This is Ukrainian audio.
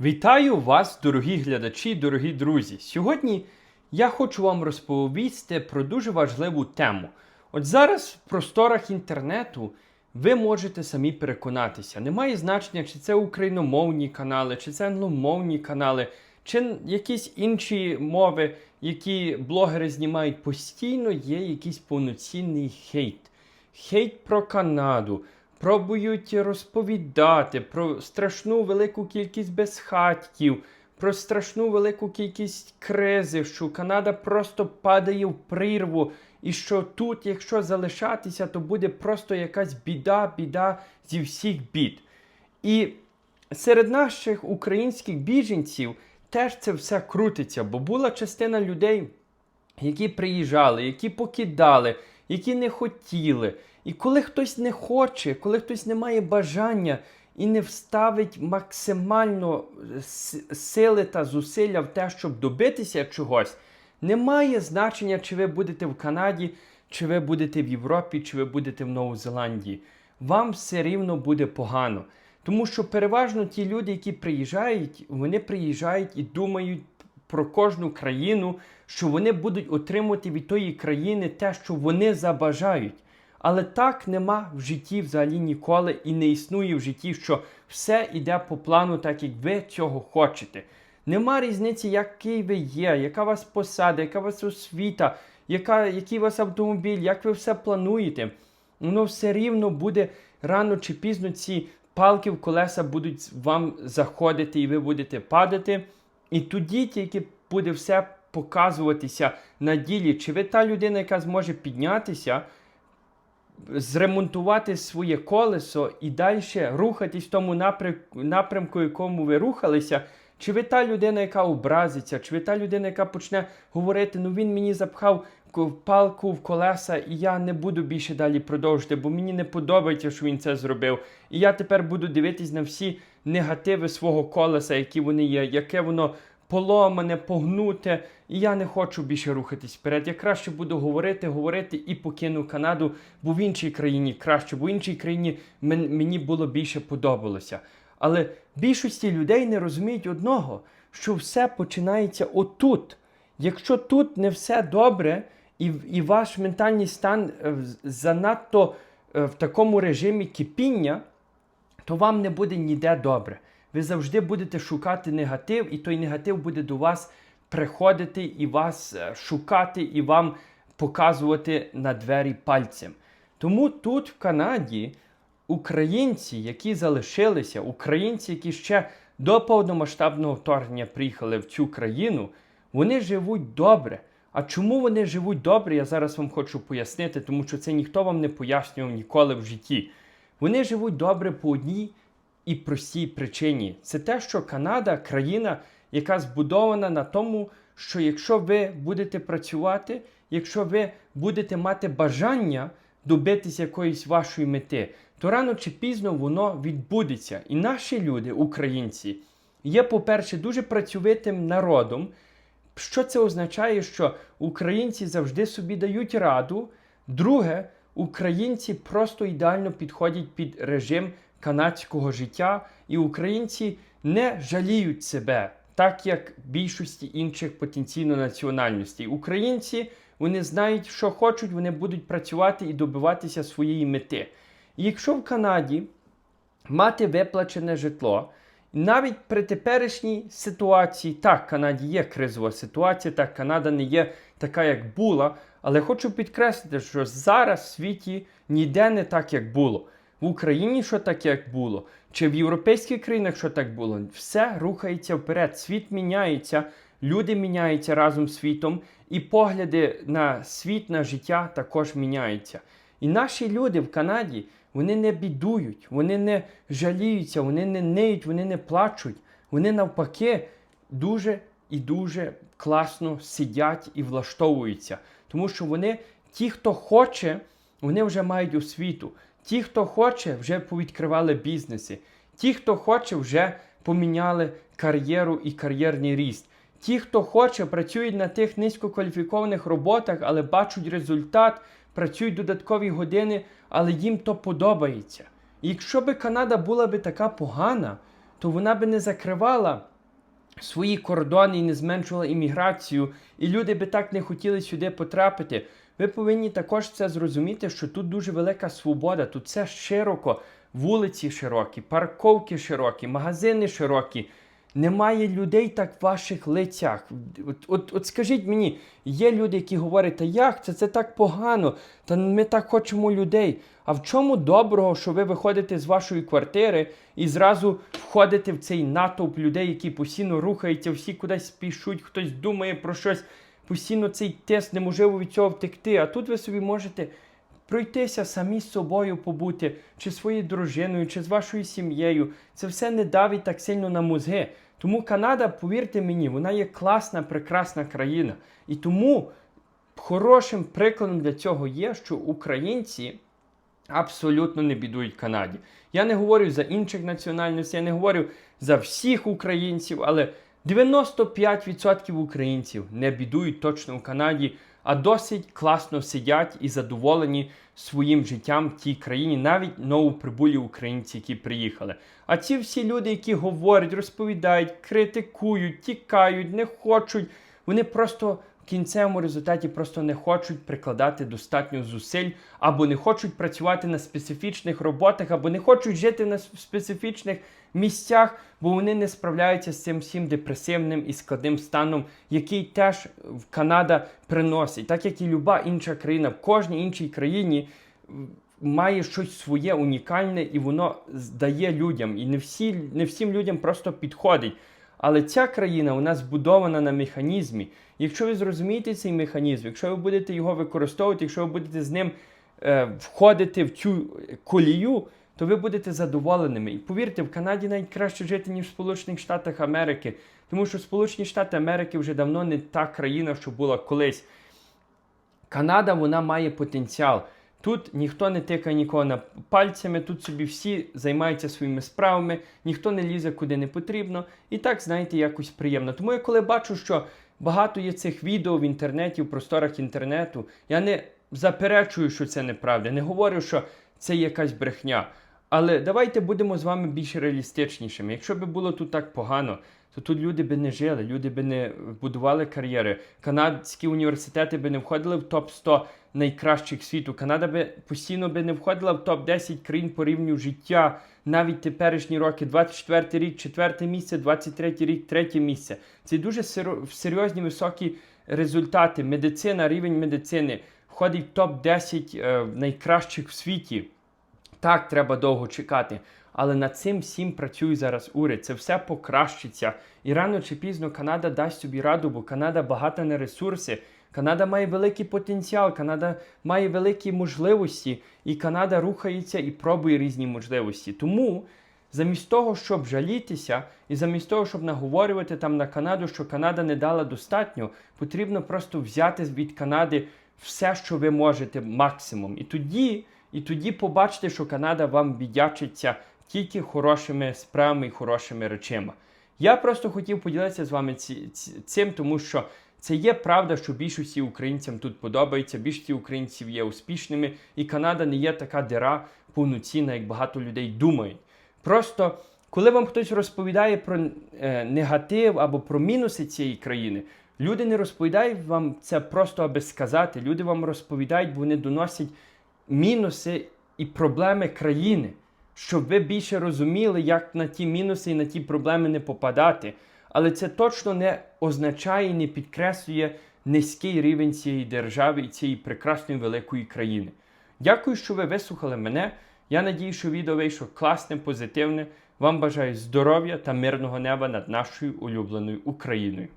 Вітаю вас, дорогі глядачі, дорогі друзі. Сьогодні я хочу вам розповісти про дуже важливу тему. От зараз в просторах інтернету ви можете самі переконатися. Немає значення, чи це україномовні канали, чи це англомовні канали, чи якісь інші мови, які блогери знімають постійно, є якийсь повноцінний хейт. Хейт про Канаду. Пробують розповідати про страшну велику кількість безхатьків, про страшну велику кількість кризи, що Канада просто падає в прірву, і що тут, якщо залишатися, то буде просто якась біда, біда зі всіх бід. І серед наших українських біженців теж це все крутиться, бо була частина людей, які приїжджали, які покидали, які не хотіли. І коли хтось не хоче, коли хтось не має бажання і не вставить максимально сили та зусилля в те, щоб добитися чогось, немає значення, чи ви будете в Канаді, чи ви будете в Європі, чи ви будете в Новій Зеландії. Вам все рівно буде погано. Тому що переважно ті люди, які приїжджають, вони приїжджають і думають про кожну країну, що вони будуть отримувати від тої країни те, що вони забажають. Але так нема в житті взагалі ніколи і не існує в житті, що все йде по плану, так як ви цього хочете. Нема різниці, який ви є, яка у вас посада, яка у вас освіта, яка, який у вас автомобіль, як ви все плануєте. Воно все рівно буде рано чи пізно ці палки в колеса будуть вам заходити, і ви будете падати. І тоді тільки буде все показуватися на ділі, чи ви та людина, яка зможе піднятися, зремонтувати своє колесо і далі рухатись в тому напрям- напрямку, якому ви рухалися. Чи ви та людина, яка образиться, чи ви та людина, яка почне говорити, ну він мені запхав палку в колеса, і я не буду більше далі продовжити, бо мені не подобається, що він це зробив. І я тепер буду дивитись на всі негативи свого колеса, які вони є, яке воно поломане, погнуте, і я не хочу більше рухатись вперед. Я краще буду говорити, говорити і покину Канаду, бо в іншій країні краще, бо в іншій країні мені було більше подобалося. Але більшості людей не розуміють одного, що все починається отут. Якщо тут не все добре, і, і ваш ментальний стан е, занадто е, в такому режимі кипіння, то вам не буде ніде добре. Ви завжди будете шукати негатив, і той негатив буде до вас приходити і вас е, шукати, і вам показувати на двері пальцем. Тому тут, в Канаді, українці, які залишилися, українці, які ще до повномасштабного вторгнення приїхали в цю країну, вони живуть добре. А чому вони живуть добре, я зараз вам хочу пояснити, тому що це ніхто вам не пояснював ніколи в житті. Вони живуть добре по одній і простій причині. Це те, що Канада країна, яка збудована на тому, що якщо ви будете працювати, якщо ви будете мати бажання добитися якоїсь вашої мети, то рано чи пізно воно відбудеться. І наші люди, українці, є, по-перше, дуже працьовитим народом. Що це означає, що українці завжди собі дають раду. Друге, українці просто ідеально підходять під режим канадського життя, і українці не жаліють себе, так як більшості інших потенційно національностей. Українці вони знають, що хочуть, вони будуть працювати і добиватися своєї мети. І якщо в Канаді мати виплачене житло. Навіть при теперішній ситуації, так, Канаді є кризова ситуація, так, Канада не є така, як була, але хочу підкреслити, що зараз в світі ніде не так, як було. В Україні що так, як було, чи в європейських країнах що так було. Все рухається вперед, світ міняється, люди міняються разом з світом, і погляди на світ, на життя також міняються. І наші люди в Канаді вони не бідують, вони не жаліються, вони не неють, вони не плачуть. Вони навпаки дуже і дуже класно сидять і влаштовуються. Тому що вони, ті, хто хоче, вони вже мають освіту. Ті, хто хоче, вже повідкривали бізнеси. Ті, хто хоче, вже поміняли кар'єру і кар'єрний ріст. Ті, хто хоче, працюють на тих низькокваліфікованих роботах, але бачать результат, працюють додаткові години, але їм то подобається. Якщо би Канада була би така погана, то вона би не закривала свої кордони і не зменшувала імміграцію, і люди би так не хотіли сюди потрапити. Ви повинні також це зрозуміти, що тут дуже велика свобода, тут все широко, вулиці широкі, парковки широкі, магазини широкі. Немає людей так в ваших лицях. От, от, от скажіть мені, є люди, які говорять, та як це, це так погано, та ми так хочемо людей. А в чому доброго, що ви виходите з вашої квартири і зразу входите в цей натовп людей, які постійно рухаються, всі кудись спішуть, хтось думає про щось, постійно цей тест неможливо від цього втекти. А тут ви собі можете пройтися самі з собою побути, чи своєю дружиною, чи з вашою сім'єю. Це все не давить так сильно на мозги. Тому Канада, повірте мені, вона є класна, прекрасна країна. І тому хорошим прикладом для цього є, що українці абсолютно не бідують Канаді. Я не говорю за інших національностей, я не говорю за всіх українців, але 95% українців не бідують точно у Канаді, а досить класно сидять і задоволені своїм життям в тій країні, навіть новоприбулі українці, які приїхали. А ці всі люди, які говорять, розповідають, критикують, тікають, не хочуть, вони просто кінцевому результаті просто не хочуть прикладати достатньо зусиль, або не хочуть працювати на специфічних роботах, або не хочуть жити на специфічних місцях, бо вони не справляються з цим всім депресивним і складним станом, який теж Канада приносить, так як і люба інша країна, в кожній іншій країні має щось своє унікальне, і воно здає людям. І не всі, не всім людям просто підходить. Але ця країна у нас збудована на механізмі. Якщо ви зрозумієте цей механізм, якщо ви будете його використовувати, якщо ви будете з ним е, входити в цю колію, то ви будете задоволеними. І повірте, в Канаді навіть краще жити, ніж в Сполучених Штатах Америки. Тому що Сполучені Штати Америки вже давно не та країна, що була колись. Канада вона має потенціал. Тут ніхто не тикає нікого пальцями, тут собі всі займаються своїми справами, ніхто не лізе куди не потрібно. І так, знаєте, якось приємно. Тому я коли бачу, що багато є цих відео в інтернеті, в просторах інтернету, я не заперечую, що це неправда, не говорю, що це якась брехня. Але давайте будемо з вами більш реалістичнішими. Якщо би було тут так погано, то тут люди би не жили, люди би не будували кар'єри. Канадські університети би не входили в топ 100 найкращих світу. Канада би постійно би не входила в топ 10 країн по рівню життя. Навіть теперішні роки, 24 рік, четверте місце, 23 рік, третє місце. Це дуже сер- серйозні високі результати. Медицина, рівень медицини входить в топ 10 е, найкращих в світі. Так, треба довго чекати. Але над цим всім працює зараз уряд. Це все покращиться. І рано чи пізно Канада дасть собі раду, бо Канада багата на ресурси. Канада має великий потенціал, Канада має великі можливості, і Канада рухається і пробує різні можливості. Тому замість того, щоб жалітися, і замість того, щоб наговорювати там на Канаду, що Канада не дала достатньо, потрібно просто взяти від Канади все, що ви можете, максимум. І тоді, і тоді побачите, що Канада вам віддячиться тільки хорошими справами і хорошими речима. Я просто хотів поділитися з вами ці, ці- цим, тому що це є правда, що більшості українцям тут подобається, більшості українців є успішними, і Канада не є така дира повноцінна, як багато людей думають. Просто коли вам хтось розповідає про е, негатив або про мінуси цієї країни, люди не розповідають вам це просто аби сказати. Люди вам розповідають, бо вони доносять мінуси і проблеми країни, щоб ви більше розуміли, як на ті мінуси і на ті проблеми не попадати. Але це точно не означає і не підкреслює низький рівень цієї держави і цієї прекрасної великої країни. Дякую, що ви вислухали мене. Я надію, що відео вийшло класне, позитивне. Вам бажаю здоров'я та мирного неба над нашою улюбленою Україною.